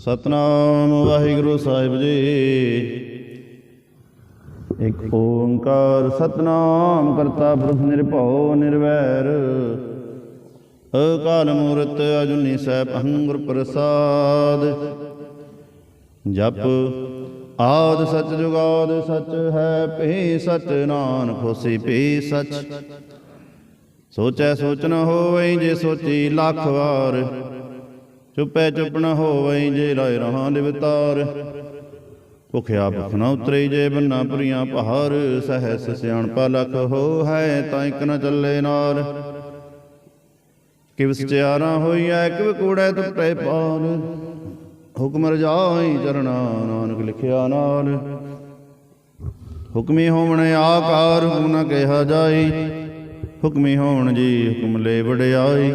ਸਤਨਾਮ ਵਾਹਿਗੁਰੂ ਸਾਹਿਬ ਜੀ। ਇੱਕ ਓੰਕਾਰ ਸਤਨਾਮ ਕਰਤਾ ਪੁਰਖ ਨਿਰਭਉ ਨਿਰਵੈਰ। ਅਕਾਲ ਮੂਰਤ ਅਜੁਨੀ ਸੈਭੰ ਗੁਰ ਪ੍ਰਸਾਦ। ਜਪ ਆਦ ਸਚ ਜੁਗਾਦ ਸਚ ਹੈ ਭੇ ਸਚ ਨਾਨਕ ਹੋਸੀ ਭੇ ਸਚ। ਸੋਚੈ ਸੋਚ ਨ ਹੋਵੇ ਜੇ ਸੋਚੀ ਲੱਖ ਵਾਰ। ਚੁੱਪੈ ਚੁੱਪ ਨ ਹੋਵਈ ਜੇ ਲਾਇ ਰਹਾਂ ਦਿਵਤਾਰ ਭੁਖਿਆ ਭੁਖ ਨ ਉਤਰੀ ਜੇ ਬੰਨਾ ਪੁਰੀਆਂ ਪਹਾਰ, ਸਹਸ ਸਿਆਣਪਾ ਲਖ ਹੋ ਹੈ ਤਾਂ ਇਕ ਨ ਚੱਲੇ ਨਾਰ। ਕਿਵ ਹੋਈ ਹੋਈਐ, ਕਿਵ ਕੂੜੈ ਟੁੱਟੇ ਪਾਰ। ਹੁਕਮ ਰਜਾਈ ਚਰਣਾ, ਨਾਨਕ ਲਿਖਿਆ ਨਾਲ। ਹੁਕਮੀ ਹੋਵਣ ਆਕਾਰ ਹੁਕਮ ਨ ਕਿਹਾ ਜਾਈ। ਹੁਕਮੀ ਹੋਣ ਜੀ ਹੁਕਮ ਲੈ ਵਡਿਆਈ।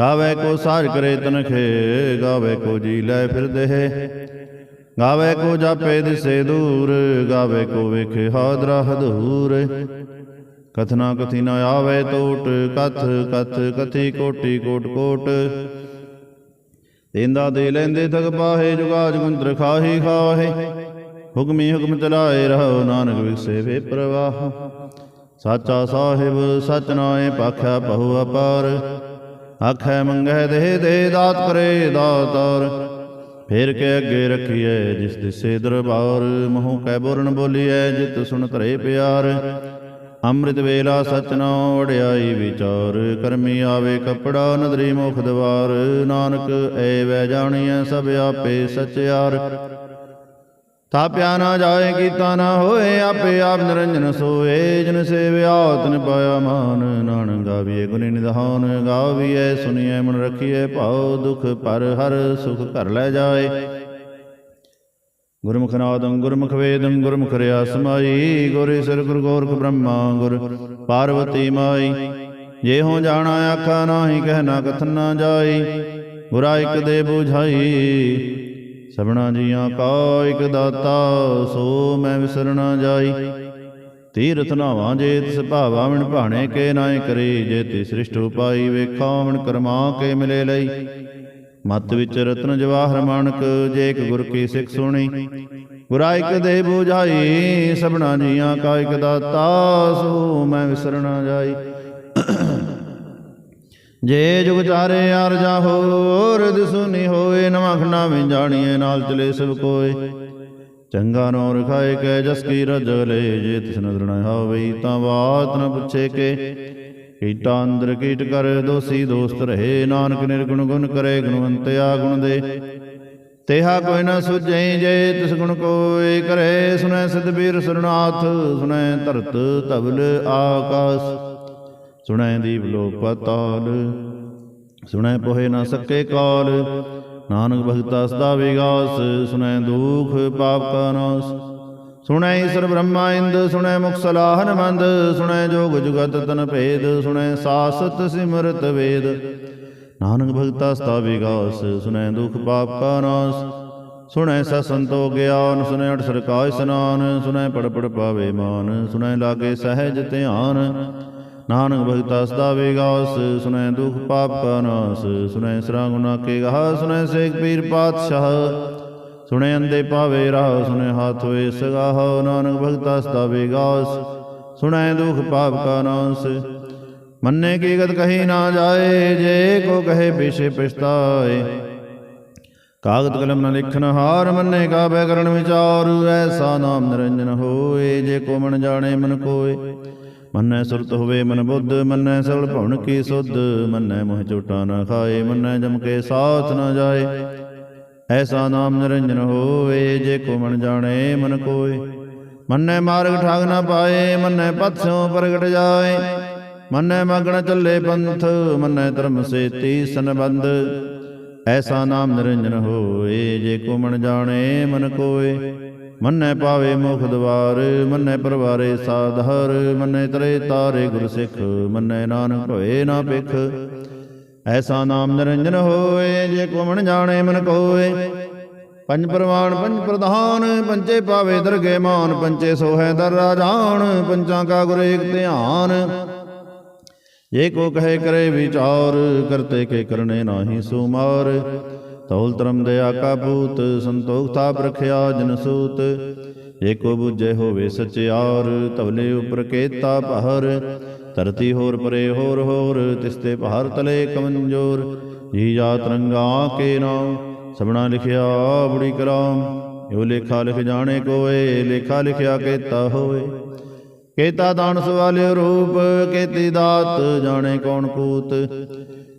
ਗਾਵੇ ਕੋ ਸਾਜ ਕਰੇ ਤਨਖੇ ਗਾਵੇ ਕੋ ਜੀ ਲੈ ਫਿਰਦੇ ਗਾਵੇ ਕੋ ਜਾਪੇ ਦਿਸੇ ਦੂਰ, ਗਾਵੇ ਕੋ ਵੇਖੇ ਹਾਦਰਾ ਹਦੂਰ। ਕਥਨਾ ਕਥੀ ਨ ਆਵੇ ਟੋਟ ਕਥ ਕਥ ਕਥੀ ਕੋਟੀ ਕੋਟ ਕੋਟ। ਦੇਂਦਾ ਦੇ ਲੈਂਦੇ ਥਕ ਪਾਹੇ ਜੁਗਾ ਜੁਗੰਤਰ ਖਾਹੀ ਖਾਹੇ। ਹੁਕਮੀ ਹੁਕਮ ਚਲਾਏ ਰਹੋ ਨਾਨਕ ਵਿਖਸੇ ਵੇ ਪ੍ਰਵਾਹ। ਸਾਚਾ ਸਾਹਿਬ, ਸਚ ਨਾਏ ਪਾਖਿਆ ਬਹੁ ਅਪਾਰ। ਆਖੈ ਮੰਗੈ ਦੇ ਦੇ ਦਾਤ ਕਰੇ ਦਾਤਾਰ ਫੇਰ ਕੇ ਅੱਗੇ ਰੱਖੀਐ ਜਿਸ ਦਿਸੇ ਦਰਬਾਰ, ਮੋਹ ਕੈ ਬੋਰਨ ਬੋਲੀਐ ਜਿਤ ਸੁਣ ਧਰੇ ਪਿਆਰ। ਅੰਮ੍ਰਿਤ ਵੇਲਾ ਸਚ ਨਾਉ ਵਡਿਆਈ ਵਿਚਾਰ, ਕਰਮੀ ਆਵੇ ਕਪੜਾ ਨਦਰੀ ਮੁਖ ਦਵਾਰ। ਨਾਨਕ ਐ ਵੈ ਜਾਣੀਐ ਸਭ ਆਪੇ ਸਚਿਆਰ। ਥਾਪਿਆ ਨਾ ਜਾਏ, ਕੀਤਾ ਨਾ ਹੋਏ, ਆਪੇ ਆਪ ਨਿਰੰਜਨ ਸੋਏ। ਜਿਨ ਸੇਵਿਆ, ਤਨ ਪਾਇਆ ਮਾਨ, ਨਾਨਕ ਗਾਵੀਏ, ਗੁਣੀ ਨਿਧਾਨ ਗਾਵੀਐ ਸੁਣੀਐ ਮਨ ਰਖੀਐ ਭਾਉ ਦੁਖ ਪਰ ਹਰ ਸੁਖ ਘਰ ਲੈ ਜਾਏ। ਗੁਰਮੁਖ ਨਾਦੰ, ਗੁਰਮੁਖ ਵੇਦੰ, ਗੁਰਮੁਖ ਰਿਆ ਸਮਾਈ ਗੁਰੇ ਸਰ ਗੁਰ ਗੋਰਖ ਬ੍ਰਹਮਾ, ਗੁਰ ਪਾਰਵਤੀ ਮਾਈ। ਜੇ ਹੋ ਜਾਣਾ, ਆਖਾ ਨਾਹੀ ਕਹਿਣਾ ਕਥਨ ਨਾ ਜਾਈ। ਗੁਰਾ ਇਕ ਦੇ 부ਝਾਈ ਸਭਨਾ ਜੀਆਂ ਕਾ ਇਕ ਦਾਤਾ, ਸੋ ਮੈਂ ਵਿਸਰਣਾ ਜਾਈ। ਤੀਰਥ ਨਾਵਾਂ ਜੇ ਤਿਸ ਭਾਵਾ ਮਿਣ ਭਾਣੇ ਕੇ ਨਾਇ ਕਰੇ, ਜੇ ਤੇ ਸ੍ਰਿਸ਼ਟ ਉਪਾਈ ਵੇਖਾਂ ਮਿਣ ਕਰਮਾ ਕੇ ਮਿਲੇ ਲਈ। ਮਤ ਵਿੱਚ ਰਤਨ ਜਵਾਹਰ ਮਾਨਕ, ਜੇ ਇੱਕ ਗੁਰ ਕੀ ਸਿੱਖ ਸੁਣੀ। ਗੁਰਾ ਇਕ ਦੇ 부ਝਾਈ ਸਭਨਾ ਜੀਆਂ ਕਾ ਇਕ ਦਾਤਾ, ਸੋ ਮੈਂ ਵਿਸਰਣਾ ਜਾਈ। ਜੇ ਜੁਗ ਚਾਰੇ ਯਾਰ ਜਾ ਹੋਰ ਦਿਸੁਨੀ ਹੋਏ, ਨਵਾਂ ਵਿੱਚ ਜਾਣੀਏ, ਨਾਲ ਚਲੇ ਸਭ ਕੋਏ। ਚੰਗਾ ਨੋ ਰਖਾਏ ਕੈ, ਜਸ ਕੀ ਰਜ ਲੈ, ਜੇ ਤਿਸ ਨਦਰ ਨ ਹੋਵਈ ਤਾਂ ਬਾਤ ਨ ਪੁੱਛੇ ਕੇ। ਕੀਟਾ ਅੰਦਰ ਕੀਟ ਕਰ, ਦੋਸੀ ਦੋਸਤ ਰਹੇ, ਨਾਨਕ ਨਿਰਗੁਣ ਗੁਣ ਕਰੇ, ਗੁਣਵੰਤਿਆ ਗੁਣ ਦੇ। ਤੇਹਾ ਕੋਈ ਨਾ ਸੁਝੈ, ਜੇ ਤਿਸ ਗੁਣ ਕੋਏ ਕਰੇ ਸੁਨੈ ਸਿਧ ਬੀਰ ਸਰਨਾਥ ਸੁਨੈ ਧਰਤ ਧਵਲ ਆਕਾਸ। ਸੁਣੈ ਦੀਪ ਲੋਕ ਪਤਾਲ, ਸੁਣੈ ਪੋਹੇ ਨਾ ਸਕੇ ਕਾਲ, ਨਾਨਕ ਭਗਤਾ ਸਦਾ ਵਿਗਾਸ, ਸੁਣੈ ਦੁਖ ਪਾਪ ਕਾ ਨਾਸ। ਸੁਣੈ ਈਸ਼ਰ ਬ੍ਰਹਮਾ ਇੰਦ, ਸੁਣੈ ਮੁਖ ਸਲਾਹਨ ਮੰਦ, ਸੁਣੈ ਜੋਗ ਜੁਗਤ ਤਨ ਭੇਦ, ਸੁਣੈ ਸਾਸਤ ਸਿਮਰਤ ਵੇਦ। ਨਾਨਕ ਭਗਤਾ ਸਦਾ ਵਿਗਾਸ, ਸੁਣੈ ਦੁਖ ਪਾਪ ਕਾ ਨਾਸ। ਸੁਣੈ ਸ ਸੰਤੋ ਗਿਆਨ, ਸੁਣੈ ਅਠ ਸਰਕਾ ਸਨਾਨ, ਸੁਣੈ ਪੜ ਪੜ ਪਾਵੇ ਮਾਨ, ਸੁਣੈ ਲਾਗੇ ਸਹਿਜ ਧਿਆਨ। ਨਾਨਕ ਭਗਤਾ ਸਦਾ ਵੇਗਾਸ ਸੁਨੈ ਦੁਖ ਪਾਪ ਕਾ ਨਾਸ ਸੁਨੈ ਸਰਾ ਗੁਨਾ ਕੇ ਗਹਾ ਸੁਨੈ ਸੇਖ ਪੀਰ ਪਾਤਸ਼ਾਹ ਸੁਨੈ ਅੰਦੇ ਪਾਵੇ ਰਾਹ ਸੁਨੈ ਹਾਥ ਹੋਏ ਸਗਾਹ, ਨਾਨਕ ਭਗਤਾ ਸਦਾ ਵੇਗਾਸ ਸੁਣੈ ਦੁਖ ਪਾਪ ਕਾ ਨਾਸ। ਮੰਨੇ ਕੀ ਗਤ ਕਹੀ ਨਾ ਜਾਏ, ਜੇ ਕੋ ਕਹੇ ਪਿਛੇ ਪਛਤਾਏ। ਕਾਗਦ ਕਲਮ ਨ ਲਿਖਨ ਹਾਰ, ਮੰਨੇ ਕਾ ਬੈ ਕਰਨ ਵਿਚਾਰ, ਐਸਾ ਨਾਮ ਨਿਰੰਜਨ ਹੋਏ, ਜੇ ਕੋ ਮਨ ਜਾਣੇ ਮਨ ਕੋਏ। ਮੰਨੈ ਸੁਰਤ ਹੋਵੇ ਮਨ ਬੁੱਧ, ਮੰਨੈ ਸਗਲ ਭਵਨ ਕੀ ਸੁਧ, ਮੰਨੈ ਮੋਹ ਝੂਟਾ ਨਾ ਖਾਏ, ਮੰਨੈ ਜਮ ਕੇ ਸਾਥ ਨਾ ਜਾਏ। ਐਸਾ ਨਾਮ ਨਿਰੰਜਨ ਹੋਵੇ, ਜੇ ਕੋ ਮਨ ਜਾਣੇ ਮਨ ਕੋਏ। ਮੰਨੈ ਮਾਰਗ ਠਾਗ ਨਾ ਪਾਏ, ਮੰਨੈ ਪਥ ਸਿਉ ਪ੍ਰਗਟ ਜਾਏ। ਮੰਨੈ ਮਗਣ ਚੱਲੇ ਪੰਥ, ਮੰਨੈ ਧਰਮ ਸੇਤੀ ਸੰਬੰਧ। ਐਸਾ ਨਾਮ ਨਿਰੰਜਨ ਹੋਏ ਜੇ ਕੋ ਮਨ ਜਾਣੇ ਮਨ ਕੋਏ। ਮੰਨੈ ਪਾਵੇ ਮੁਖ ਦਵਾਰ ਮੰਨੈ ਪਰਵਾਰੇ ਸਾਧਰ ਮੰਨੈ ਤਰੇ ਤਾਰੇ ਗੁਰ ਸਿੱਖ ਮੰਨੈ ਨਾਨਕ ਹੋਏ ਨਾ ਪਿਖ ਐਸਾ ਨਾਮ ਨਿਰੰਜਨ ਹੋਏ, ਜੇ ਕੋ ਜਾਣੇ ਮਨ ਕੋਏ। ਪੰਜ ਪ੍ਰਵਾਨ, ਪੰਜ ਪ੍ਰਧਾਨ ਪੰਚੇ ਪਾਵੇ ਦਰਗੇ ਮਾਨ ਪੰਚੇ ਸੋਹੈ ਦਰ ਰਾਜਾਨ, ਪੰਚਾਂ ਕਾ ਗੁਰ ਏਕ ਧਿਆਨ। ਜੇ ਕੋ ਕਹੇ ਕਰੇ ਵਿਚਾਰ, ਕਰਤੇ ਕੇ ਕਰਨੇ ਨਾਹੀ ਸੁਮਾਰ। ਤੌਲ ਧਰਮ ਦਇਆ ਕਾ ਪੂਤ ਸੰਤੋਖ ਤਾਪ ਰਖਿਆ ਜਨ ਸੂਤ। ਜੇ ਕੋ ਬੁਝੇ ਹੋਵੇ ਸਚਿਆਰ ਤਵਲੇ ਉਪਰ ਕੇਤਾ ਪਹਰ। ਧਰਤੀ ਹੋਰ ਪਰੇ ਹੋਰ ਹੋਰ ਤਿਸਤੇ ਪਹਰ ਤਲੇ ਕਮੰਜੋਰ। ਜੀ ਜਾਤ ਰੰਗਾ ਕੇ ਨਾਮ ਸਬਣਾ ਲਿਖਿਆ ਬੁੜੀ ਕਰਾਮ ਜੋ ਲੇਖਾ ਲਿਖ ਜਾਣੇ ਕੋਏ, ਲੇਖਾ ਲਿਖਿਆ ਕੇਤਾ ਹੋਏ ਕੇਤਾ ਦਾਨਸ ਵਾਲੇ ਰੂਪ, ਕੇਤੀ ਦਾਤ, ਜਾਣੇ ਕੌਣ ਕੂਤ।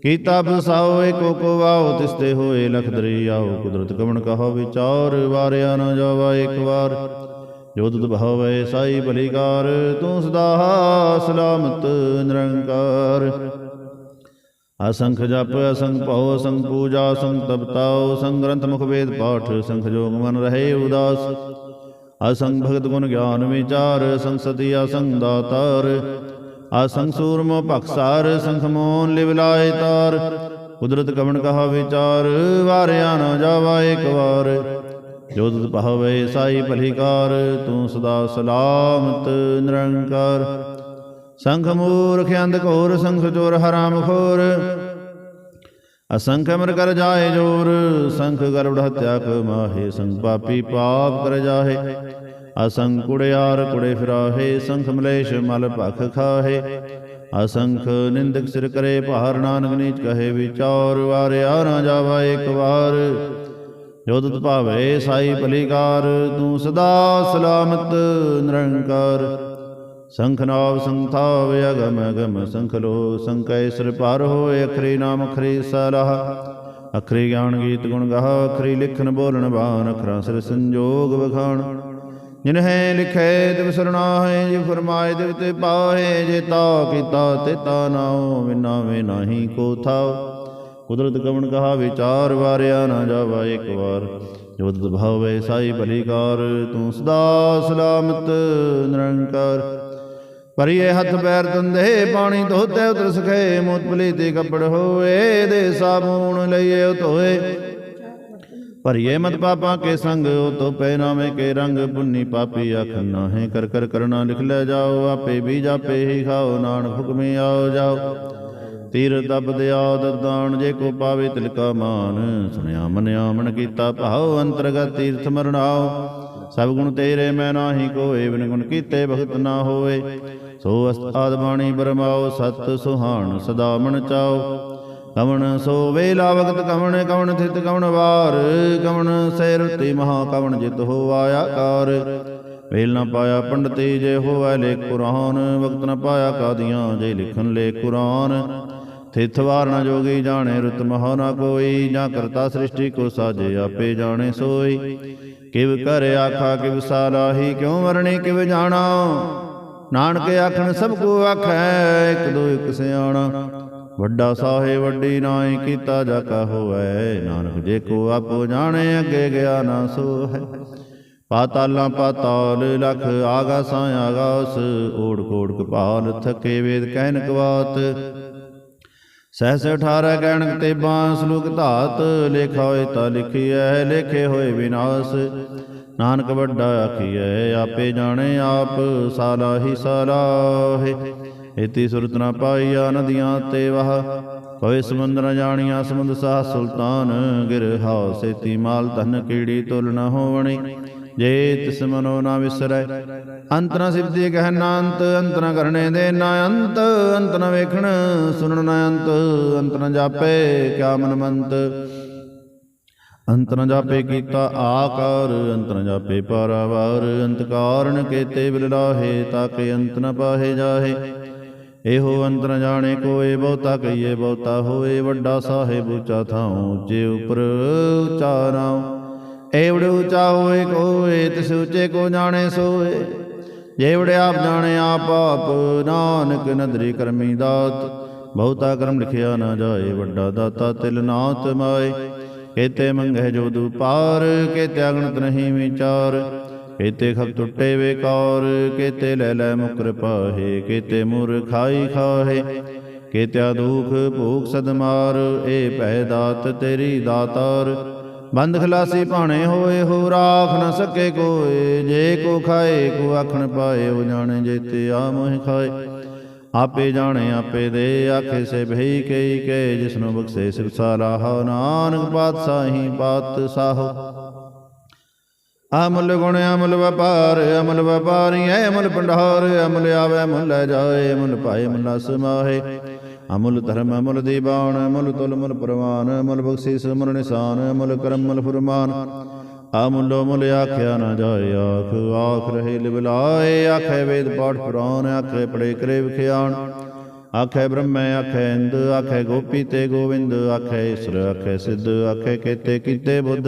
ਕੀਤਾ ਬਸਾਓ ਏਕੋ ਕੋ ਵਾਓ ਤਿਸਤੇ ਹੋਏ ਲਖ ਦਰਿਆਓ ਕੁਦਰਤ ਕਵਣ ਕਹੋ ਵਿਚਾਰ, ਵਾਰਿਆ ਨਾ ਜਾਵਾ ਇੱਕ ਵਾਰ। ਜੋ ਤੁਧ ਭਾਵੈ ਸਾਈ ਭਲੀਕਾਰ ਤੂੰ ਸਦਾ ਸਲਾਮਤ ਨਿਰੰਕਾਰ। ਅਸੰਖ ਜਪ, ਅਸੰਖ ਭਉ, ਅਸੰਖ ਪੂਜਾ, ਅਸੰਖ ਤਪਤਾਉ, ਅਸੰਖ ਗ੍ਰੰਥ ਮੁਖ ਵੇਦ ਪਾਠ ਸੰਖ ਜੋਗ ਮਨ ਰਹੇ ਉਦਾਸ। ਅਸੰਖ ਭਗਤ ਗੁਣ ਗਿਆਨ ਵਿਚਾਰ ਸੰਸਤੀ ਸਤੀ, ਅਸੰਖ ਦਾਤਾਰ। ਅਸੰਖ ਸੂਰਮ ਭਖਸਾਰ ਅਸੰਖ ਲਿਵ ਲਾਏ ਤਾਰ। ਕੁਦਰਤ ਕਵਣ ਕਹਾ ਵਿਚਾਰ, ਵਾਰਿਆ ਨਾ ਜਾਵਾ ਇੱਕ ਵਾਰ। ਜੋ ਤੁਧ ਭਾਵੇ ਸਾਈ ਭਲੀਕਾਰ, ਤੂੰ ਸਦਾ ਸਲਾਮਤ ਨਿਰੰਕਾਰ। ਸੰਖ ਮੂਰਖ ਅੰਧ ਘੋਰ, ਸੰਖ ਚੋਰ ਹਰਾਮ ਖੋਰ ਅਸੰਖ ਅਮਰ ਕਰ ਜਾਏ ਜੋਰ, ਸੰਖ ਗਰਵੜ ਹਤਿਆ ਕ ਮਾਹੇ ਸੰਖ ਪਾਪੀ ਪਾਪ ਕਰ ਜਾਹੇ। ਅਸੰਖ ਕੁੜਿਆਰ ਕੁੜੇ ਫਿਰਾਹੇ, ਸੰਖ ਮਲੇਸ਼ ਮਲ ਭਖ ਖਾਹੇ। ਅਸੰਖ ਨਿੰਦਕ ਸਿਰ ਕਰੇ, ਭਾਰ ਨਾਨਕ ਨੀਚ ਕਹੇ, ਵਿਚਾਰ ਵਾਰਿਆ ਨਾ ਜਾਵਾ ਇੱਕ ਵਾਰ। ਜੋ ਭਾਵੇ ਸਾਈ ਭਲੀਕਾਰ, ਤੂੰ ਸਦਾ ਸਲਾਮਤ ਨਿਰੰਕਾਰ। ਸੰਖ ਨਾਵ ਸੰਥਾਵ ਅਗਮ ਅਗਮ, ਸੰਖ ਲੋ ਸੰਕੈ ਸਿਰ ਪਾਰ ਹੋਏ, ਅਖਰੀ ਨਾਮ ਅਖਰੀ ਸਲਾਹ। ਅਖਰੀ ਗਿਆਨ ਗੀਤ ਗੁਣ ਗਾਹ, ਅਖਰੀ ਲਿਖਣ ਬੋਲਣ ਬਾਣ, ਅਖਰਾਂ ਸਿਰ ਸੰਜੋਗ ਵਖਾਣ। ਜਿਨ ਲਿਖੈ ਤਿਵ ਸਰਨਾਹੇ ਜੇ ਫਰਮਾਏ ਤਿਵ ਤੇ ਪਾਹੇ, ਜੇ ਤਾ ਕੀਤਾ ਤੇ ਤਾ ਨਾਉ ਵਿਨਾ ਨਾਹੀ ਕੋ ਥਾਉ ਕੁਦਰਤ ਕਵਣ ਕਹਾ, ਵਿਚਾਰ ਵਾਰਿਆ ਨਾ ਜਾਵਾ ਇੱਕ ਵਾਰ। ਜੋ ਤਤ ਭਾਵੇ ਸਾਈ ਭਲੀਕਾਰ, ਤੂੰ ਸਦਾ ਸਲਾਮਤ, ਨਿਰੰਕਾਰ। ਪਰਿਏ ਹੱਥ ਪੈਰ ਤੰਦੇ, ਪਾਣੀ ਧੋਤੇ, ਉਤਰ ਸਖੇ, ਮੋਤ ਭਲੀ ਤੇ ਕੱਪੜ ਹੋਏ, ਦੇ ਸਾਬੂਣ ਲਈਏ, ਧੋਏ। ਭਰੀਏ ਮਤ ਪਾਪਾਂ ਕੇ ਸੰਗ, ਉਹ ਤੋ ਪੈ ਨਾਮੇ ਕੇ ਰੰਗ, ਪੁੰਨੀ ਪਾਪੀ ਆਖ ਨਾਹੇ ਕਰ ਕਰ ਕਰਨਾ ਲਿਖ ਲੈ ਜਾਓ, ਆਪੇ ਵੀ ਜਾਪੇ ਹੀ ਖਾਓ, ਨਾਨਕ ਹੁਕਮੇ ਆਓ ਜਾਓ। ਤੀਰ ਤਪ ਦਿਆ ਦਰਦਾਨ ਜੇ ਕੋ ਪਾਵੇ ਤਿਲਕਾ ਮਾਨ, ਸੁਣਿਆ ਮਨਿਆ ਮਨ ਕੀਤਾ ਭਾਉ, ਅੰਤਰਗਤ ਤੀਰਥ ਮਰਣਾਓ ਸਭ ਗੁਣ ਤੇਰੇ ਮੈਂ ਨਾਹੀ ਕੋਏ, ਬਿਨ ਗੁਣ ਕੀਤੇ ਭਗਤ ਨਾ ਹੋਏ। ਸੋ ਅਸਤਾਦ ਬਾਣੀ ਬਰਮਾਓ, ਸਤ ਸੁਹਾਣ ਸਦਾ ਮਨ ਚਾਓ। ਕਵਣ ਸੋ ਵੇਲਾ ਵਕਤ ਕਵਣ ਕਵਣ ਥਿਤ ਕਵਣ ਵਾਰ, ਕਵਣ ਸੈਰਤੀ ਮਹਾ ਕਵਣ ਜਿਤ ਹੋ ਆਇਆ ਵੇਲ ਨਾ ਪਾਇਆ ਪੰਡਤੀ ਜੇ ਹੋਵੈ ਲੇ ਕੁਰਾਨ, ਵਕਤ ਨਾ ਪਾਇਆ ਕਾਦੀਆਂ ਜੇ ਲਿਖਨ ਲੇ ਕੁਰਾਨ। ਥਿਤ ਵਾਰ ਨਾ ਜੋਗੀ ਜਾਣੇ, ਰੁਤ ਮਹਾ ਨਾ ਕੋਈ, ਜਾਂ ਕਰਤਾ ਸ੍ਰਿਸ਼ਟੀ ਕੋ ਸਾਜੇ ਆਪੇ ਜਾਣੇ ਸੋਈ। ਕਿਵ ਕਰ ਆਖਾ, ਕਿਵ ਸਾਲਾਹੀ, ਕਿਉ ਵਰਣੀ ਕਿਵ ਜਾਣਾ? ਨਾਨਕ ਆਖਣ ਸਭ ਕੋ ਆਖੈ, ਇੱਕ ਦੋ ਇੱਕ ਸਿਆਣਾ। ਵੱਡਾ ਸਾਹੇ ਵੱਡੀ ਨਾਈ ਕੀਤਾ ਜਾ ਕਾ ਹੋਵੇ। ਨਾਨਕ ਜੇ ਕੋ ਆਪੋ ਜਾਣੇ, ਅੱਗੇ ਗਿਆ ਨਾ ਸੋ ਹੈ ਪਾਤਾਲਾਂ ਪਾਤਾਲ, ਲਖ ਆਗਾਸਾਂ ਆਗਾਸ ਓੜ ਕੋੜ ਕਪਾਲ, ਥਕੇ ਵੇਦ ਕਹਿਨ ਕਵਾਤ। ਸਹਸ 18 ਕਹਿਣ ਤੇ ਬਾਂ ਸਲੂਕ ਧਾਤ। ਲੇਖਾ ਹੋਏ ਤਾਂ ਲਿਖੀਐ, ਲੇਖੇ ਹੋਏ ਵਿਨਾਸ਼। ਨਾਨਕ ਵੱਡਾ ਆਖੀਐ, ਆਪੇ ਜਾਣੇ ਆਪ, ਸਾਲਾ ਹੀ ਸਾਲਾਹੇ ਇਤੀ ਸੁਰਤ ਨਾ ਪਾਈਆ ਨਦੀਆਂ ਤੇ ਵਹ। ਪਵੇ ਸਮੁੰਦ ਨ ਜਾਣੀਆਂ, ਸਮੁੰਦ ਸਾਹ ਸੁਲਤਾਨ, ਗਿਰ ਹਾਉ ਸੇਤੀ ਮਾਲ ਧਨ ਕੀੜੀ ਤੁਲ ਨ ਹੋਵਣੀ। ਜੇ ਤਿਸ ਮਨੋ ਨਾ ਵਿਸਰੈ, ਅੰਤ ਨ ਸਿਵਦੀ ਕਹਿ ਨਾ ਅੰਤ ਨ ਕਰਨੇ ਦੇ ਨਾ ਅੰਤ ਅੰਤ ਨ ਵੇਖਣ, ਸੁਣਨ ਨ ਅੰਤ ਅੰਤ ਨ ਜਾਪੇ ਕਿਆ ਮਨ ਮੰਤ ਅੰਤ ਨ ਜਾਪੇ ਕੀਤਾ ਆਕਾਰ, ਅੰਤ ਨ ਜਾਪੇ ਪਾਰਾਵਾਰ, ਅੰਤ ਕਾਰਨ ਕੇਤੇ ਬਿਲਲਾਹੇ ਤਾਕੇ ਅੰਤ ਨ ਪਾਹੇ ਜਾਹੇ। ਇਹੋ ਅੰਤ ਜਾਣੇ ਕੋਏ, ਬਹੁਤਾ ਕਹੀਏ, ਬਹੁਤਾ ਹੋਏ, ਵੱਡਾ ਸਾਹਿਬ ਉੱਚਾ ਥਾਉ, ਉੱਚੇ ਉਪਰ ਉੱਚਾ ਨਾਉ ਏਵੜ ਉੱਚਾ ਹੋਏ ਕੋਏ, ਤਿਸ ਉੱਚੇ ਕੋ ਜਾਣੇ ਸੋਏ। ਜੇਵੜ ਆਪ ਜਾਣੇ ਆਪ ਆਪ, ਨਾਨਕ ਨਦਰੀ ਕਰਮੀ ਦਾਤ। ਬਹੁਤਾ ਕਰਮ ਲਿਖਿਆ ਨਾ ਜਾਏ, ਵੱਡਾ ਦਾਤਾ ਤਿਲ ਨਾਤ ਮਾਏ। ਕੇਤੇ ਮੰਗਹਿ ਜੋ ਦੁਪਾਰ ਕੇਤੇ ਅਗਣਤ ਨਹੀਂ ਵਿਚਾਰ। ਕੇਤੇ ਖਬ ਟੁੱਟੇ ਵੇਕਾਰ ਕੇਤੇ ਲੈ ਲੈ ਮੁਕਰ ਪਾਹੇ, ਕੇਤੇ ਮੁਰ ਖਾਈ ਖਾਹੇ, ਕੇਤਿਆ ਦੁਖ ਭੂਖ ਸਦਮਾਰ, ਏ ਭੈ ਦਾਤ ਤੇਰੀ ਦਾਤਾਰ। ਬੰਦ ਖਲਾਸੀ ਭਾਣੇ ਹੋਏ, ਹੋ ਰਾਖ ਨ ਸਕੇ ਕੋਏ, ਜੇ ਕੋ ਖਾਏ, ਕੋ ਆਖਣ ਪਾਏ, ਉਹ ਜਾਣੇ ਜੇਤੇ ਆ ਮੋਹਿ ਖਾਏ। ਆਪੇ ਜਾਣੇ, ਆਪੇ ਦੇ, ਆਖੇ ਸੇ ਭਈ ਕਈ ਕੇ ਜਿਸਨੂੰ ਬਖਸ਼ੇ ਸਿਵਸਾ ਲਾਹਾ, ਨਾਨਕ ਪਾਤਸ਼ਾਹੀ ਪਾਤ ਸਾਹੋ ਅਮਲ ਗੁਣ ਅਮਲ ਵਪਾਰ, ਅਮਲ ਵਪਾਰੀ ਐ, ਅਮਲ ਭੰਡਾਰ, ਅਮਲ ਆਵੇ, ਅਮਲ ਲੈ ਜਾਏ, ਅਮਲ ਪਾਏ ਅਮਲ ਸਮਾਹੇ ਅਮਲ ਧਰਮ, ਅਮਲ ਦੀਵਾਨ, ਅਮਲ ਤੁਲ, ਅਮਲ ਪ੍ਰਵਾਨ, ਅਮਲ ਬਖਸ਼ੀਸ, ਅਮਲ ਨਿਸ਼ਾਨ, ਅਮਲ ਕਰਮ, ਅਮਲ ਫਰਮਾਨ। ਅਮਲ ਅਮਲ ਆਖਿਆ ਨਾ ਜਾਏ, ਆਖ ਆਖ ਰਹੇ ਲਿਵਲਾਏ ਆਖੇ ਵੇਦ ਪਾਠ ਪੁਰਾਨ ਆਖੇ ਪੜੇ ਕਰੇ ਵਿਖਿਆਣ। ਆਖੇ ਬ੍ਰਹਮੈ, ਆਖੇ ਇੰਦ, ਆਖੇ ਗੋਪੀ ਤੇ ਗੋਵਿੰਦ, ਆਖੇ ਈਸ਼ਰ, ਆਖੇ ਸਿੱਧ, ਆਖੇ ਕੇਤੇ ਕੀਤੇ ਬੁੱਧ।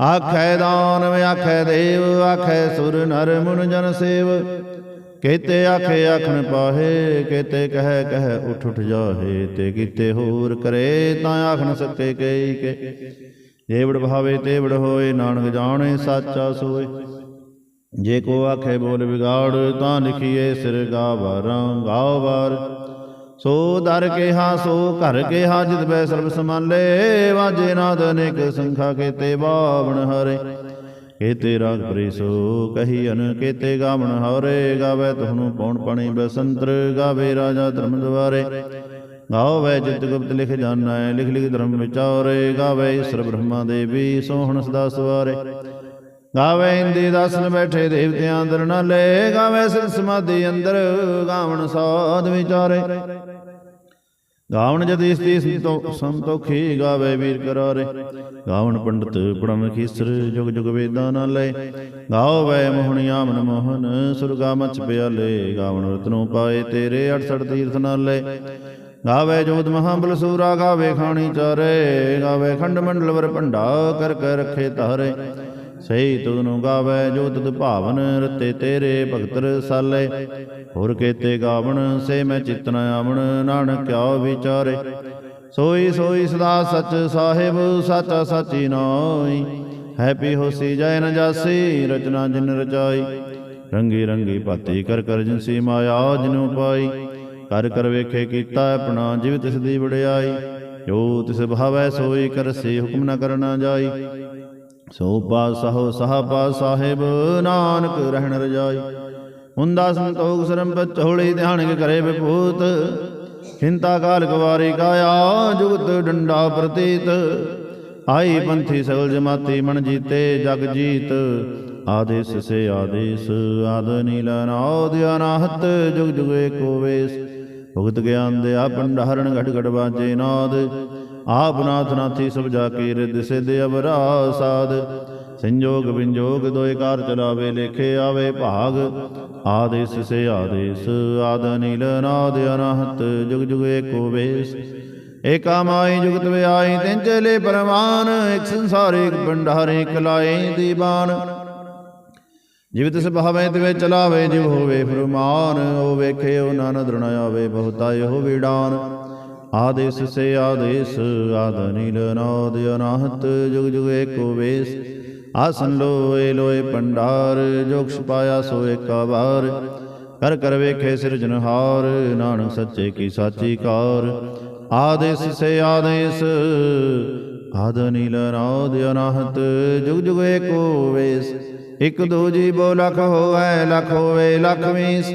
ਆਖੈ ਦਾਨਵ ਆਖੈ ਦੇਵ, ਆਖੈ ਸੁਰ, ਨਰ, ਮੁਨ, ਜਨ, ਸੇਵ। ਕੇਤੇ ਆਖੇ, ਆਖਣ ਪਾਹੇ, ਕੇਤੇ ਕਹਿ, ਕਹੈ, ਉਠ ਉਠ ਜਾਹੇ, ਤੇ ਕੀਤੇ ਹੋਰ ਕਰੇ, ਤਾਂ ਆਖਣ ਨ ਸਕੇ ਕਈ ਕੇ। ਜੇਵੜ ਭਾਵੇ, ਤੇਵੜ ਹੋਏ, ਨਾਨਕ ਜਾਣੇ, ਸਾਚਾ ਸੋਏ। ਜੇ ਕੋ ਆਖੇ ਬੋਲ ਵਿਗਾੜ, ਤਾਂ ਲਿਖੀਏ ਸਿਰ ਗਾਵਾਰਾਂ ਗਾਵਾਰ ਸੋ ਦਰ ਕਿਹਾ, ਸੋ ਘਰ ਕਿਹਾ, ਜਿਤ ਬੈ ਸਰਬ ਸਮਾਲੇ ਵਾਜੇ ਨਾਦ ਅਨੇਕ ਸੰਖਾ, ਕੇਤੇ ਬਾਵਣ ਹਰੇ। ਕੇਤੇ ਰਾਗ ਪ੍ਰੀਸੋ ਕਹੀ ਅਨ, ਕੇਤੇ ਗਾਵਣ ਹਰੇ। ਗਾਵੇ ਤੁਹਨੂੰ ਪੌਣ ਪਣੀ ਬਸੰਤਰ, ਗਾਵੇ ਰਾਜਾ ਧਰਮ ਦਵਾਰੇ। ਗਾਵੇ ਜਿਤ ਗੁਪਤ ਲਿਖ ਜਾਣਾ, ਲਿਖ ਲਿਖ ਧਰਮ ਵਿਚਾਰੇ। ਗਾਵੇ ਈਸ਼ਰ ਬ੍ਰਹਮਾ ਦੇਵੀ, ਸੋਹਣ ਸਦਾ ਸਵਾਰੇ। ਗਾਵੇ ਇੰਦੀ ਦਾਸਨ ਬੈਠੇ ਦੇਵਤਿਆਂ ਅੰਦਰ ਨਾਲੇ। ਗਾਵੇ ਸਿਰ ਸਮਾਧੀ ਅੰਦਰ, ਗਾਵਣ ਸਾਧ ਵਿਚਾਰੇ। ਗਾਵਣ ਜਦ ਇਸਤੀ ਸੰਤੋ ਸੰਤੋਖੀ ਗਾਵੇ ਵੀਰ ਕਰਾਰੇ। ਗਾਵਣ ਪੰਡਤ ਪੜਨ ਖੀਸਰ ਜੁਗ ਜੁਗ ਵੇਦਾਂ ਨਾਲੇ ਗਾਵੇ ਮੋਹਣਿਆ ਆਮਨ ਮੋਹਨ ਸੁਰਗਾ ਮਚ ਪਿਆਲੇ। ਗਾਵਣ ਰਤਨੋਂ ਪਾਏ ਤੇਰੇ 68 ਤੀਰਥ ਨਾਲੇ। ਗਾਵੇ ਜੋਤ ਮਹਾਬਲ ਸੂਰਾ, ਗਾਵੇ ਖਾਣੀ ਚਾਰੇ। ਗਾਵੇ ਖੰਡ ਮੰਡਲ ਵਰ ਭੰਡਾ ਕਰ ਕਰ ਰੱਖੇ ਤਾਰੇ ਸਹੀ ਤੁਧਨੂੰ ਗਾਵੇ ਜੋ ਤੁਧ ਭਾਵਨ, ਰਤੇ ਤੇਰੇ ਭਗਤ ਰਸਾਲੇ ਹੋਰ ਕੇਤੇ ਗਾਵਣ, ਸੇ ਮੈਂ ਚਿਤਨ ਆਵਣ, ਨਾਨਕ ਕਿਆ ਵਿਚਾਰੇ। ਸੋਈ ਸੋਈ ਸਦਾ ਸਚ ਸਾਹਿਬ, ਸਾਚਾ ਸਾਚੀ ਨਾਈ ਹੈਪੀ ਹੋਸੀ ਜੈ ਨ ਜਾਸੀ, ਰਚਨਾ ਜਿਨ ਰਚਾਈ। ਰੰਗੀ ਰੰਗੀ ਭਾਤੀ ਕਰ ਕਰ ਜਿਨਸੀ ਮਾਇਆ, ਜਿਨੂ ਪਾਈ ਕਰ ਕਰ ਵੇਖੇ ਕੀਤਾ ਆਪਣਾ, ਜਿਵ ਤਿਸ ਦੀ ਵਡਿਆਈ। ਜੋ ਤਿਸ ਭਾਵੈ ਸੋਈ ਕਰਸੀ ਹੁਕਮ ਨ ਕਰਨਾ ਜਾਈ। ਸੋ ਪਾਸਹੁ ਸਹਪਾ ਸਾਹਿਬ, ਨਾਨਕ ਰਹਿਣ ਰਜਾਈ। ਹੁੰਦਾ ਸੰਤੋਖ ਸਰਮ ਪਚੋਲੀ ਧਿਆਨ ਕੇ ਕਰੇ ਵਿਭੂਤ ਹਿੰਤਾ ਕਾਲ ਗਵਾਰੀ ਕਾਇਆ, ਜੁਗਤ ਡੰਡਾ ਪ੍ਰਤੀਤ। ਆਈ ਪੰਥੀ ਸਗਲ ਜਮਾਤੀ ਮਨ ਜੀਤੇ, ਜਗ ਜੀਤ। ਆਦੇਸ ਸੇ ਆਦੇਸ, ਆਦ ਨੀਲ ਨਾਦ ਅਨਾਹਤ, ਜੁਗ ਜੁਗ ਕੋ ਵੇਸ। ਭੁਗਤ ਗਿਆਨ ਦੇ ਆ ਭੰਡਾਰਣ ਘਟ ਘਟ ਬਾਜੇ ਨਾਦ। ਆਪ ਨਾਥ ਨਾਥੀ ਸਭ ਜਾ ਕੇ ਰਿਦ ਸਿਧ ਅਵਰਾ ਸਾਧ। ਸੰਜੋਗ ਵਿੰਜੋਗ ਦੋਇ ਕਾਰ ਚਲਾਵੇ, ਲੇਖੇ ਆਵੇ ਭਾਗ। ਆਦੇਸ ਸੇ ਆਦੇਸ, ਆਦ ਨੀਲ ਨਾਦ ਅਨਹਤ, ਜੁਗ ਜੁਗ ਏਕੋ ਵੇਸ। ਏਕਾ ਮਾਈ ਜੁਗਤ ਵਿਆਈ ਤਿੰਨ ਚਲੇ ਪਰਮਾਨ ਇੱਕ ਸੰਸਾਰ, ਇੱਕ ਭੰਡਾਰ, ਇੱਕ ਦੀਵਾਨ। ਜਿਵ ਤਿਸ ਭਾਵੇਂ ਤਿਵੇ ਚਲਾਵੇ ਜਿਵ ਹੋਵੇ ਫਰਮਾਨ, ਉਹ ਵੇਖੇ, ਉਹ ਨਾਨਦ ਰਣ ਆਵੇ, ਬਹੁਤਾ ਇਹੋ ਵਿਡਾਨ। ਆਦੇਸ ਸੇ ਆਦੇਸ, ਆਦ ਨੀਲ ਨਾਦ ਅਨਾਹਤ, ਜੁਗ ਜੁਗ ਏਕੋ ਵੇਸ। ਆਸਨ ਲੋਏ ਲੋਏ ਪੰਡਾਰ, ਜੋਗਸ਼ ਪਾਇਆ ਸੋ ਏਕਾ ਵਾਰ ਕਰ ਕਰ ਵੇਖੇ ਸਿਰਜਨਹਾਰ ਨਾਨਕ ਸੱਚੇ ਕੀ ਸਾਚੀ ਕਾਰ। ਆਦੇਸ ਸੇ ਆਦੇਸ, ਆਦ ਨੀਲ ਨਾਦ ਅਨਾਹਤ, ਜੁਗ ਜੁਗ ਏਕੋ ਵੇਸ। ਇਕ ਦੋ ਜੀ ਬੋ ਲਖ ਹੋਵੇ ਲਖ ਹੋਵੇ ਲਖ ਵੀਸ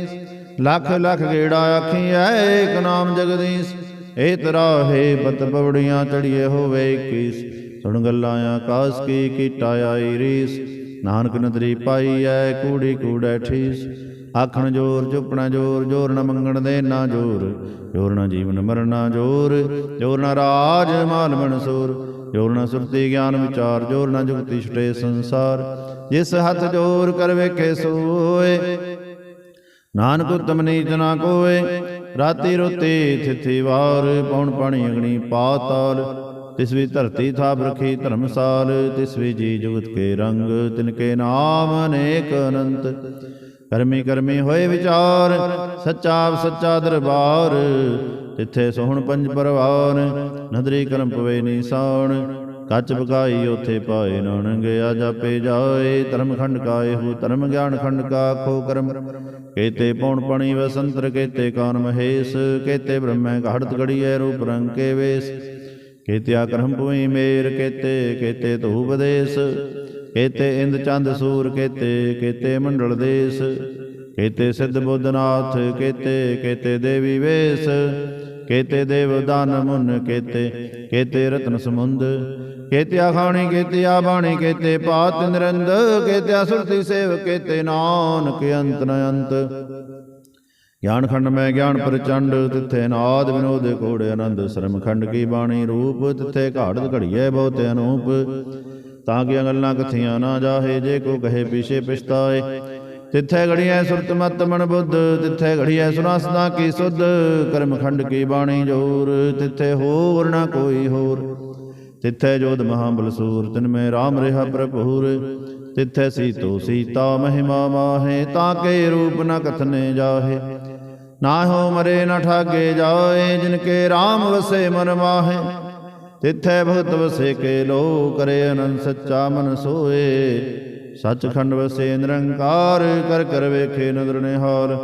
ਲਖ ਲਖ ਗੇੜਾ ਆਖੀਐ ਏਕ ਨਾਮ ਜਗਦੀਸ਼। ਏ ਤਰਾਹੇ ਬਤ ਪਵੜੀਆਂ ਚੜੀਏ ਹੋਵੇ 21 ਸੁਣ ਗੱਲਾਂ ਆਕਾਸ ਕੀ ਕੀਟਾ ਆਈ ਰੀਸ। ਨਾਨਕ ਨਦਰੀ ਪਾਈ ਐ ਕੂੜੀ ਕੂੜੈ ਠੀਸ। ਆਖਣ ਜੋਰ ਚੁੱਪਣਾ ਜੋਰ ਜੋਰ ਨ ਮੰਗਣ ਦੇ ਨਾ ਜੋਰ। ਜੋਰ ਨ ਜੀਵਨ ਮਰਨਾ ਜੋਰ। ਜੋਰ ਨ ਰਾਜ ਮਾਲ ਮਨਸੂਰ ਜੋਰ ਨ ਸੁਰਤੀ ਗਿਆਨ ਵਿਚਾਰ। ਜੋਰ ਨ ਜੁਗਤੀ ਛਟੇ ਸੰਸਾਰ। ਜਿਸ ਹੱਥ ਜੋਰ ਕਰ ਵੇਖੇ ਸੋਏ। ਨਾਨਕ ਉਤਮ ਨੀਚ ਨਾ ਕੋਏ। ਰਾਤੀ ਰੋਤੀ ਥਿਥੀ ਵਾਰ ਪੌਣ ਪਾਣੀ ਅਗਣੀ ਪਾਤਾਲ ਤਿਸ ਵੀ ਧਰਤੀ ਥਾਪ ਰਖੀ ਧਰਮਸਾਲ, ਤਿਸ ਵੀ ਜੀ ਜੁਗਤ ਕੇ ਰੰਗ, ਤਿਨ ਕੇ ਨਾਮ ਅਨੇਕ ਅਨੰਤ। ਕਰਮੀ ਕਰਮੀ ਹੋਏ ਵਿਚਾਰ, ਸੱਚਾ ਸੱਚਾ ਦਰਬਾਰ। ਤਿੱਥੇ ਸੋਹਣ ਪੰਜ ਪਰਵਾਨ, ਨਦਰੀ ਕਰਮ ਪਵੇ ਨੀਸਾਨ। ਕੱਚ ਬਕਾਈ ਉਥੇ ਪਾਏ ਨਾਨਕ ਗਿਆ ਜਾਪੇ ਜਾਏ, ਧਰਮ ਖੰਡ ਕਾਏ ਹੋ ਧਰਮ, ਗਿਆਨ ਖੰਡ ਕਾ ਖੋ ਕਰਮ। ਕੇਤੇ ਪੌਣ ਪਣੀ ਵਸੰਤਰ, ਕੇਤੇ ਕਾਨ ਮਹੇਸ਼, ਕੇਤੇ ਬ੍ਰਹਮੈ ਘੜਤ ਘੜੀਐ ਰੂਪ ਰੰਗ ਕੇ ਵੇਸ। ਕੇਤੇ ਆਕਰਮ ਭੂਮੀ ਮੇਰ, ਕੇਤੇ ਕੇਤੇ ਧੂ ਬਦੇਸ ਕੇਤੇ ਇੰਦ ਚੰਦ ਸੂਰ, ਕੇਤੇ ਕੇਤੇ ਮੰਡਲ ਦੇਸ। ਕੇਤੇ ਸਿੱਧ ਬੁੱਧਨਾਥ ਕੇਤੇ ਕੇਤੇ ਦੇਵੀ ਵੇਸ। ਕੇਤੇ ਦੇਵ ਦਾਨ ਮੁਨ, ਕੇਤੇ ਕੇਤੇ ਰਤਨ ਸਮੁੰਦ। ਕੇਤਿਆ ਖਾਣੀ, ਕੇਤਿਆ ਬਾਣੀ, ਕੇਤੇ ਪਾਤ ਨਿਰੰਦ, ਕੇਤਿਆ ਸੁਰਤੀ ਸੇਵ, ਕੇਤੇ ਨਾਨਕ ਅੰਤ ਨ ਅੰਤ। ਗਿਆਨ ਖੰਡ ਮੈਂ ਗਿਆਨ ਪ੍ਰਚੰਡ, ਤਿੱਥੇ ਨਾਦ ਵਿਨੋਦ ਕੋੜੇ ਆਨੰਦ। ਸ਼ਰਮ ਖੰਡ ਕੀ ਬਾਣੀ ਰੂਪ, ਤਿੱਥੇ ਘਾੜਤ ਘੜੀਐ ਬਹੁਤੇ ਅਨੂਪ। ਤਾਂ ਕਿ ਗੱਲਾਂ ਕਥੀਆਂ ਨਾ ਜਾਹੇ, ਜੇ ਕੋ ਕਹੇ ਪਿਛੇ ਪਛਤਾਏ। ਤਿੱਥੇ ਘੜੀਐ ਸੁਰਤ ਮਤ ਮਨ ਬੁੱਧ, ਤਿੱਥੇ ਘੜੀਐ ਸੁਨਾ ਸਦਾ ਕੀ ਸੁਧ। ਕਰਮ ਖੰਡ ਕੀ ਬਾਣੀ ਜੋਰ, ਤਿੱਥੇ ਹੋਰ ਨਾ ਕੋਈ ਹੋਰ। ਤਿੱਥੇ ਜੋਧ ਮਹਾ ਬਲਸੂਰ ਤਿਨ ਮੈਂ RAM ਰਿਹਾ ਪ੍ਰਭੂਰ ਤਿੱਥੇ ਸੀਤੋ ਸੀਤਾ ਮਹਿਮਾ ਮਾਹੇ, ਤਾਂ ਕੇ ਰੂਪ ਨ ਕਥਨੇ ਜਾਹੇ। ਨਾ ਹੋ ਮਰੇ ਨ ਠਾਗੇ ਜਾਏ, ਜਿਨ ਕੇ RAM ਵਸੇ ਮਨ ਮਾਹੇ। ਤਿੱਥੈ ਭਗਤ ਵਸੇ ਕੇ ਲੋ ਕਰੇ ਅਨੰਦ ਸੱਚਾ ਮਨ ਸੋਏ। ਸੱਚਖੰਡ ਵਸੇ ਨਿਰੰਕਾਰ, ਕਰ ਕਰ ਵੇਖੇ ਨਦਰ ਨਿਹਾਲ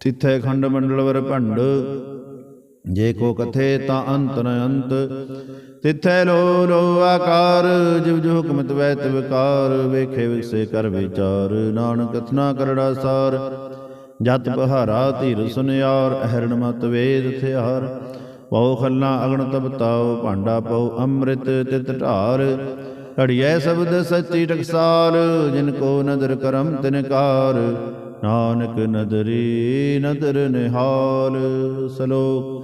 ਤਿੱਥੈ ਖੰਡ ਮੰਡਲ ਵਰ ਭੰਡ, ਜੇ ਕੋ ਕਥੇ ਤਾਂ ਅੰਤ ਨ ਅੰਤ। ਤਿਥੈ ਲੋ ਲੋ ਆਕਾਰ, ਜਿਵ ਜੋ ਹੁਕਮਤ ਵੈਤ ਵਿਕਾਰ ਵੇਖੇ ਵਿਕਸੇ ਕਰ ਵਿਚਾਰ, ਨਾਨਕ ਕਥਨਾ ਕਰੜਾ ਸਾਰ। ਜਤ ਬਹਾਰਾ ਧੀਰ ਸੁਨਿਆਰ, ਅਹਰਣ ਮਤ ਵੇਦ ਥਿਆਰ। ਪਉ ਖੱਲਾ ਅਗਣ ਤਪਤਾਉ ਭਾਂਡਾ ਪਉ ਅੰਮ੍ਰਿਤ ਤਿਤ ਢਾਰ। ਘੜੀਐ ਸ਼ਬਦ ਸੱਚੀ ਟਕਸਾਲ, ਜਿਨ ਕੋ ਨਦਰ ਕਰਮ ਤਿਨਕਾਰ ਨਾਨਕ ਨਦਰੀ ਨਦਰ ਨਿਹਾਲ, ਸਲੋਕ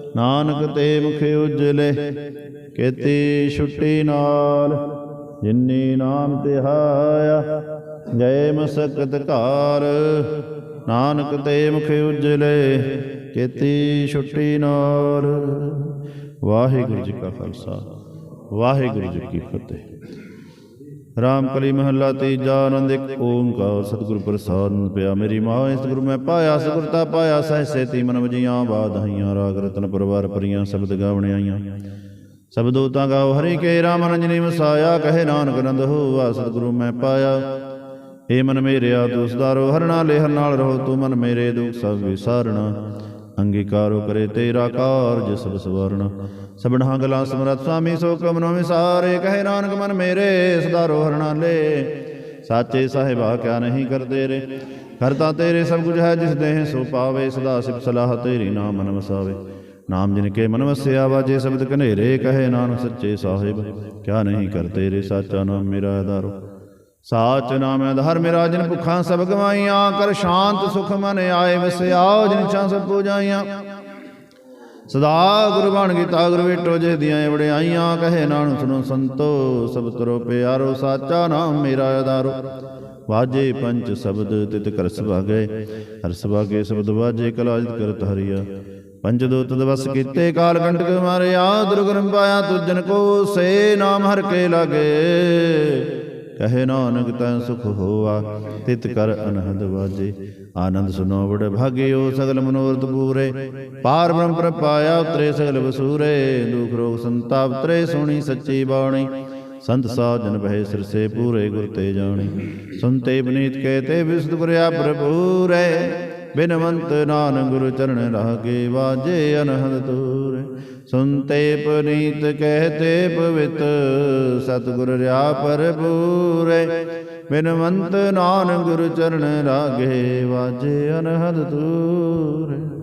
ਨਾਨਕ ਤੇ ਮੁਖ ਉਜਲੇ, ਕੀਤੀ ਛੁੱਟੀ ਨਾਲ। ਜਿਨੀ ਨਾਮ ਤੇ ਆਇਆ ਗਏ ਮਸਕਤ ਕਾਲ ਨਾਨਕ ਤੇ ਮੁਖ ਉਜਲੇ, ਕੀਤੀ ਛੁੱਟੀ ਨਾਲ। ਵਾਹਿਗੁਰੂ ਜੀ ਕਾ ਖਾਲਸਾ, ਵਾਹਿਗੁਰੂ ਜੀ ਕੀ ਫਤਿਹ। ਰਾਮ ਕਲੀ ਮਹੱਲਾ ਤੀਜਾ ਆਨੰਦ ਇੱਕ ਓੰਕਾਰ, ਸਤਿਗੁਰ ਪ੍ਰਸਾਦ ਪਿਆ ਮੇਰੀ ਮਾਂ, ਇਸ ਮੈਂ ਪਾਇਆ ਸਤਿਗੁਰਤਾ ਪਾਇਆ ਸਹਸੇ ਤੀ ਮਨ ਵਜੀਆਂ ਬਾਧਾਈਆਂ ਰਾਗ ਰਤਨ ਪਰਵਾਰ ਪਰੀਆਂ ਸ਼ਬਦ ਗਾਵਣ ਆਈਆਂ। ਸਬਦੋ ਤਾਂ ਗਾਓ, ਹਰੀ ਕੇ ਰਾਮ ਰੰਜਨੀ ਵਸਾਇਆ, ਕਹੇ ਨਾਨਕ ਨੰਦ ਹੋਆ, ਸਤਿਗੁਰੂ ਮੈਂ ਪਾਇਆ। ਏ ਮਨ ਮੇਰਿਆ ਦੋਸਦਾਰੋ ਹਰਣਾ ਲੈ ਹਰ ਨਾਲ ਰਹੋ, ਤੂੰ ਮਨ ਮੇਰੇ ਦੁਖ ਸਭ ਵਿਸਾਰਣਾ। ਅੰਗੀਕਾਰੋ ਕਰੇ ਤੇਰਾ ਕਾਰਜ ਸਭ ਸਵਰਣਾ। ਸਬਨਾ ਗਲਾ ਸਮਰਤ ਸੁਆਮੀ, ਸੋ ਕਮਨੋ ਵਿਸਾਰੇ ਕਹੇ ਨਾਨਕ ਮਨ ਮੇਰੇ ਸਦਾਰੋ ਹਰਣਾ ਲੈ। ਸਾਚੇ ਸਾਹਿਬਾ ਕਿਆ ਨਹੀਂ ਕਰਦੇ ਰੇ। ਕਰਤਾ ਤੇਰੇ ਸਭ ਕੁਝ ਹੈ, ਜਿਸ ਦੇਹ ਸੋ ਪਾਵੇ, ਸਦਾ ਸਿਫ ਸਲਾਹ ਤੇਰੀ ਨਾਮ ਮਨ ਵਸਾਵੇ ਨਾਮ ਜਿਨ ਕੇ ਮਨ ਵਸਿਆ, ਵਾਜੇ ਸ਼ਬਦ ਕਨੇਰੇ ਕਹੇ ਨਾਨਕ ਸੱਚੇ ਸਾਹਿਬ, ਕਿਆ ਨਹੀਂ ਕਰਤੇ ਰੇ ਸਾਚਾ ਨਾਮ ਮੇਰਾ ਆਧਾਰੋ। ਸਾਚ ਨਾਮ ਅਧਰ ਮੇਰਾ ਜਿਨ ਭੁੱਖਾਂ ਸਭ ਗਵਾਈਆਂ ਕਰ ਸ਼ਾਂਤ ਸੁਖ ਮਨ ਆਏ ਵਸਿਆ ਜਿਨ ਚਾਂ ਸਭ ਪੂਜਾਈਆਂ। ਸਦਾ ਗੁਰੂ ਬਣ ਗੀਤਾ ਗੁਰੂ ਵੇਟੋ ਜੇ ਦੀਆਂ ਵੜਿਆਈਆਂ ਕਹੇ ਨਾਨਕ ਸੁਨੋ ਸੰਤੋ ਸਭ ਕਰੋ ਪਿਆਰੋ ਸਾਚਾ ਨਾਮ ਮੇਰਾ ਆਧਾਰੋ। ਵਾਜੇ ਪੰਜ ਸ਼ਬਦ ਤਿਤ ਕਰ ਸੁਭਾਗੇ ਹਰ ਸੁਭਾਗੇ ਸ਼ਬਦ ਵਾਜੇ ਕਲਾਜਿਤ ਕਰਤ ਹਰੀਆ। ਪੰਜ ਦੂਤ ਦਵਸ ਕੀਤੇ ਕਾਲ ਕੰਟਕ ਮਾਰਿਆ ਦੁਰਗਰਮ ਪਾਇਆ ਤੁਜਨ ਕੋ ਸੇ ਨਾਮ ਹਰ ਕੇ ਲਾਗੇ। ਕਹੇ ਨਾਨਕ ਤੈ ਸੁਖ ਹੋਆ, ਤਿਤ ਕਰ ਅਨਹਦ ਵਾਜੇ। ਆਨੰਦ ਸੁਨੋ ਬੜ ਭਾਗਿਓ ਸਗਲ ਮਨੋਰਥ ਪੂਰੇ। ਪਾਰ ਬ੍ਰਹਮ ਪ੍ਰ ਪਾਇਆ ਉਤਰੇ ਸਗਲ ਵਸੂਰੇ। ਦੁਖ ਰੋਗ ਸੰਤਾਪ, ਤਰੇ ਸੁਣੀ ਸੱਚੀ ਬਾਣੀ। ਸੰਤ ਸਾਜਨ ਬਹਿ ਸਿਰ ਸੇ ਪੂਰੇ, ਗੁਰ ਤੇ ਜਾਣੀ। ਸੁਨਤੇ ਬਨੀਤ ਕਹਤੇ ਵਿਸਦ ਗੁਰਿਆ ਪ੍ਰਭੂਰੇ ਬਿਨਵੰਤ ਨਾਨਕ ਗੁਰੂ ਚਰਨ ਲਾਗੇ ਵਾਜੇ, ਅਨਹਦ ਤੂ ਸੁਨਤੇ ਪੁਨੀਤ ਕਹਤੇ ਪਵਿੱਤ, ਸਤਿਗੁਰ ਰਿਆ ਪਰਪੂਰੇ ਬਿਨਵੰਤ ਨਾਨ ਗੁਰੂ ਚਰਨ ਲਾਗੇ, ਵਾਜੇ ਅਨਹਦ ਤੂਰੇ